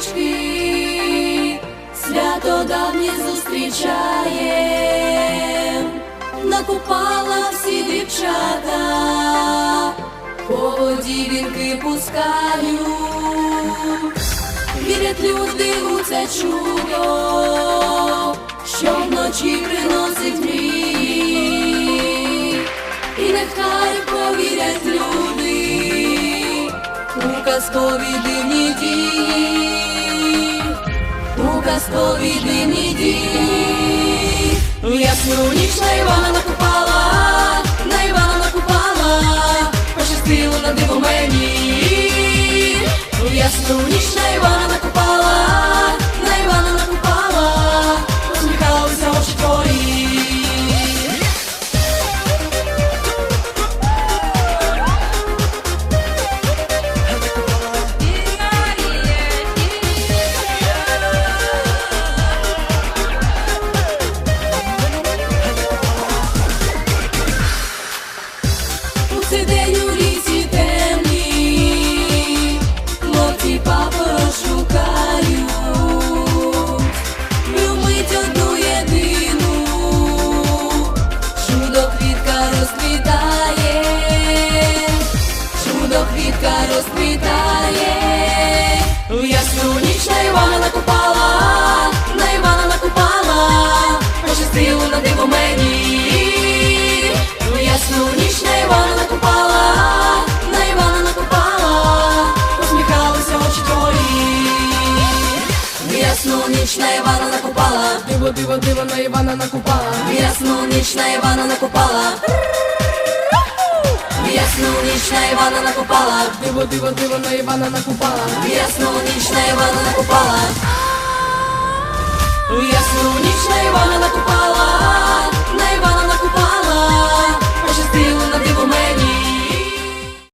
свічки, свято давнє зустрічаєм, накупала всі дівчата, по воді вінки пускають, вірять люди у це чудо, що вночі приносить мрії, і нехай повірять люди у казкові дивні дії, казкові дивні. В ясну ніч на Івана накупала, на Івана накупала, пощастило на диво мені. В ясну ніч на квітка розквітає, в ясну ніч на Івана накупала, на Івана накупала, пощастило на диво мені. В ясну ніч на Івана накупала, на Івана накупала, посміхалися очі твої. В ясну ніч на Івана накупала, Диво, диво, диво на Івана накупала. в ясну ніч на Івана накупала. В ясну ніч Івана накупала, Диво, диво, диво на Івана накупала. в ясну ніч Івана накупала. В ясну ніч Івана накупала,